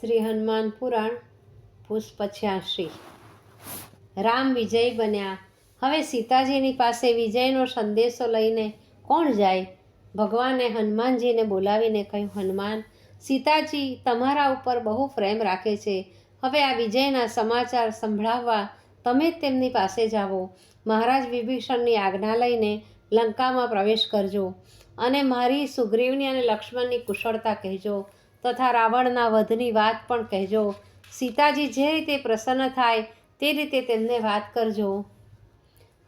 શ્રી હનુમાન પુરાણ, પુષ્પ છ્યાસી રામ વિજય બન્યા. હવે સીતાજીની પાસે વિજયનો સંદેશો લઈને કોણ જાય? ભગવાને હનુમાનજીને બોલાવીને કહ્યું, હનુમાન, સીતાજી તમારા ઉપર બહુ પ્રેમ રાખે છે. હવે આ વિજયના સમાચાર સંભળાવવા તમે જ તેમની પાસે જાઓ. મહારાજ વિભીષણની આજ્ઞા લઈને લંકામાં પ્રવેશ કરજો અને મારી સુગ્રીવની અને લક્ષ્મણની કુશળતા કહેજો. તથા રાવણના વધની વાત પણ કહેજો. સીતાજી જે રીતે પ્રસન્ન થાય તે રીતે તેમને વાત કરજો.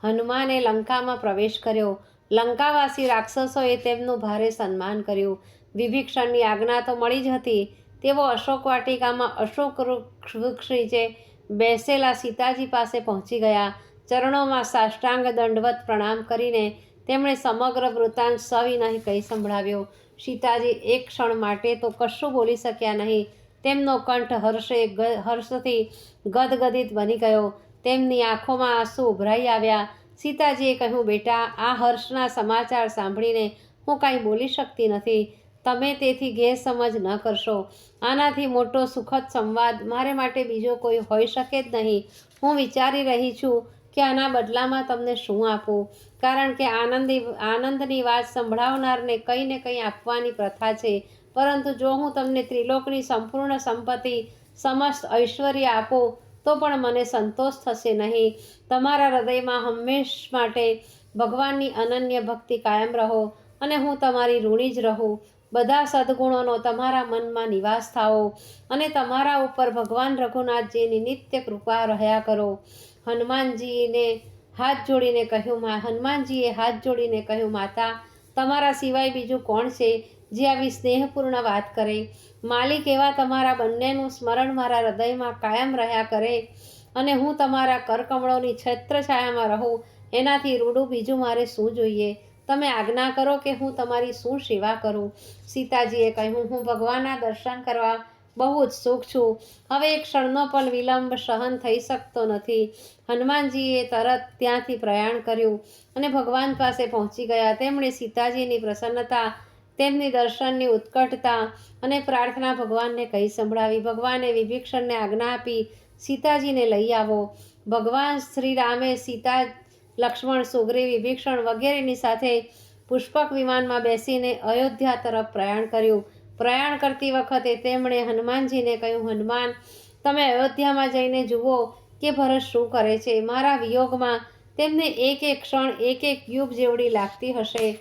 હનુમાને લંકામાં પ્રવેશ કર્યો. લંકાવાસી રાક્ષસોએ તેમનું ભારે સન્માન કર્યું. વિભીક્ષણની આજ્ઞા તો મળી જ હતી. તેઓ અશોક વાટિકામાં અશોક વૃક્ષ નીચે બેસેલા સીતાજી પાસે પહોંચી ગયા. ચરણોમાં સાષ્ટાંગ દંડવત પ્રણામ કરીને તેમણે સમગ્ર વૃત્તાંત સવિનય કહી સંભળાવ્યો. સીતાજી એક ક્ષણ માટે તો કશું બોલી શક્યા નહીં. તેમનો કંઠ હર્ષે હર્ષથી ગદગદિત બની ગયો. તેમની આંખોમાં આંસુ ઉભરાઈ આવ્યા. સીતાજીએ કહ્યું, બેટા, આ હર્ષના સમાચાર સાંભળીને હું કાંઈ બોલી શકતી નથી. તમે તેથી ગેરસમજ ન કરશો. આનાથી મોટો સુખદ સંવાદ મારે માટે બીજો કોઈ હોઈ શકે જ નહીં. હું વિચારી રહી છું કે આના બદલામાં તમને શું આપું? કારણ કે આનંદી, આનંદની વાત સંભળાવનારને કંઈ ને કંઈ આપવાની પ્રથા છે. પરંતુ જો હું તમને ત્રિલોકની સંપૂર્ણ સંપત્તિ, સમસ્ત ઐશ્વર્ય આપું, તો પણ મને સંતોષ થશે નહીં. તમારા હૃદયમાં હંમેશ માટે ભગવાનની અનન્ય ભક્તિ કાયમ રહો અને હું તમારી ઋણી જ રહું. બધા સદ્ગુણોનો તમારા મનમાં નિવાસ થાઓ અને તમારા ઉપર ભગવાન રઘુનાથજીની નિત્ય કૃપા રહ્યા કરો. હનુમાનજીને હાથ જોડીને કહ્યું મા, હનુમાનજીએ હાથ જોડીને કહ્યું, માતા, તમારા સિવાય બીજું કોણ છે જે આવી સ્નેહપૂર્ણ વાત કરે? માલિક એવા તમારા બંનેનું સ્મરણ મારા હૃદયમાં કાયમ રહ્યા કરે અને હું તમારા કરકમળોની છત્રછાયામાં રહું. એનાથી રૂડું બીજું મારે શું જોઈએ? તમે આજ્ઞા કરો કે હું તમારી શું સેવા કરું? સીતાજીએ કહ્યું, હું ભગવાનના દર્શન કરવા બહુ જ સુખ છું. હવે એક ક્ષણનો પણ વિલંબ સહન થઈ શકતો નથી. હનુમાનજીએ તરત ત્યાંથી પ્રયાણ કર્યું અને ભગવાન પાસે પહોંચી ગયા. તેમણે સીતાજીની પ્રસન્નતા, તેમની દર્શનની ઉત્કટતા અને પ્રાર્થના ભગવાનને કહી સંભળાવી. ભગવાને વિભીક્ષણને આજ્ઞા આપી, સીતાજીને લઈ આવો. ભગવાન શ્રી રામે સીતા લક્ષ્મણ, સુગ્રી વિભીક્ષણ વગેરેની સાથે પુષ્પક વિમાનમાં બેસીને અયોધ્યા તરફ પ્રયાણ કર્યું. પ્રયાણ કરતી વખતે તેમણે હનુમાનજીને કહ્યું, હનુમાન, તમે અયોધ્યામાં જઈને જુઓ કે ભરત શું કરે છે. મારા વિયોગમાં તેમને એક એક ક્ષણ, એક એક યુગ જેવડી લાગતી હશે.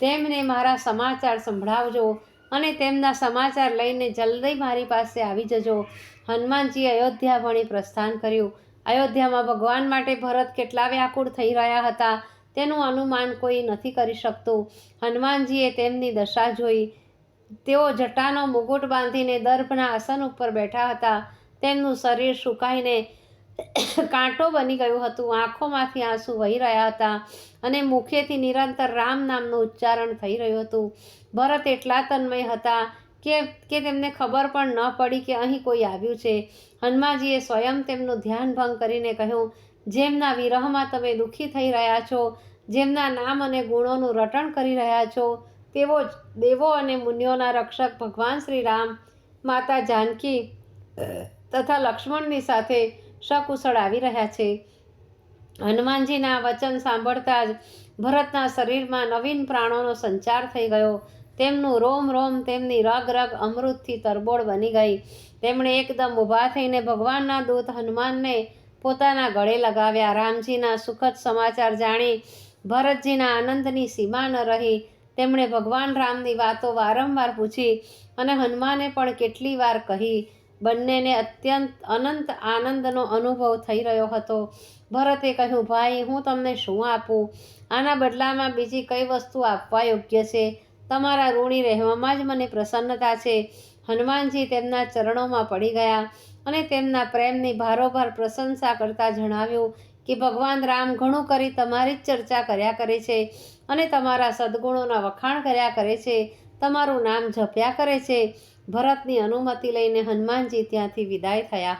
તેમને મારા સમાચાર સંભળાવજો અને તેમના સમાચાર લઈને જલ્દી મારી પાસે આવી જજો. હનુમાનજીએ અયોધ્યા ભણી પ્રસ્થાન કર્યું. અયોધ્યામાં ભગવાન માટે ભરત કેટલા વ્યાકુળ થઈ રહ્યા હતા, તેનું અનુમાન કોઈ નથી કરી શકતું. હનુમાનજીએ તેમની દશા જોઈ. તેઓ જટાનો મુગુટ બાંધીને દર્ભના આસન ઉપર બેઠા હતા. તેમનું શરીર સુકાઈને કાંટો બની ગયું હતું. આંખોમાંથી આંસુ વહી રહ્યા હતા અને મુખેથી નિરંતર રામ નામનું ઉચ્ચારણ થઈ રહ્યું હતું. ભરત એટલા તન્મય હતા કે કે તેમને ખબર પણ ન પડી કે અહીં કોઈ આવ્યું છે. હનુમાનજીએ સ્વયં તેમનું ધ્યાન ભંગ કરીને કહ્યું, જેમના વિરહમાં તમે દુઃખી થઈ રહ્યા છો, જેમના નામ અને ગુણોનું રટણ કરી રહ્યા છો તેવો જ દેવો અને મુનિઓના રક્ષક ભગવાન શ્રી રામ, માતા જાનકી તથા લક્ષ્મણની સાથે સકુશળ આવી રહ્યા છે. હનુમાનજીના વચન સાંભળતા જ ભરતના શરીરમાં નવીન પ્રાણોનો સંચાર થઈ ગયો. તેમનું રોમ રોમ તેમની રગ રગ અમૃતથી તરબોળ બની ગઈ. તેમણે એકદમ ઊભા થઈને ભગવાનના દૂત હનુમાનને પોતાના ગળે લગાવ્યા. રામજીના સુખદ સમાચાર જાણી ભરતજીના આનંદની સીમા ન રહી. તેમણે ભગવાન રામની વાતો વારંવાર પૂછી અને હનુમાને પણ કેટલી વાર કહી. બંનેને અત્યંત અનંત આનંદનો અનુભવ થઈ રહ્યો હતો. ભરતે કહ્યું, ભાઈ, હું તમને શું આપું? આના બદલામાં બીજી કઈ વસ્તુ આપવા યોગ્ય છે? તમારા ઋણી રહેવામાં જ મને પ્રસન્નતા છે. હનુમાનજી તેમના ચરણોમાં પડી ગયા અને તેમના પ્રેમની ભારોભાર પ્રશંસા કરતા જણાવ્યું કે, ભગવાન રામ ઘણું કરી તમારી જ ચર્ચા કર્યા કરે છે અને તમારા સદ્ગુણોના વખાણ કર્યા કરે છે. તમારું નામ જપ્યા કરે છે. ભરતની અનુમતિ લઈને હનુમાનજી ત્યાંથી વિદાય થયા.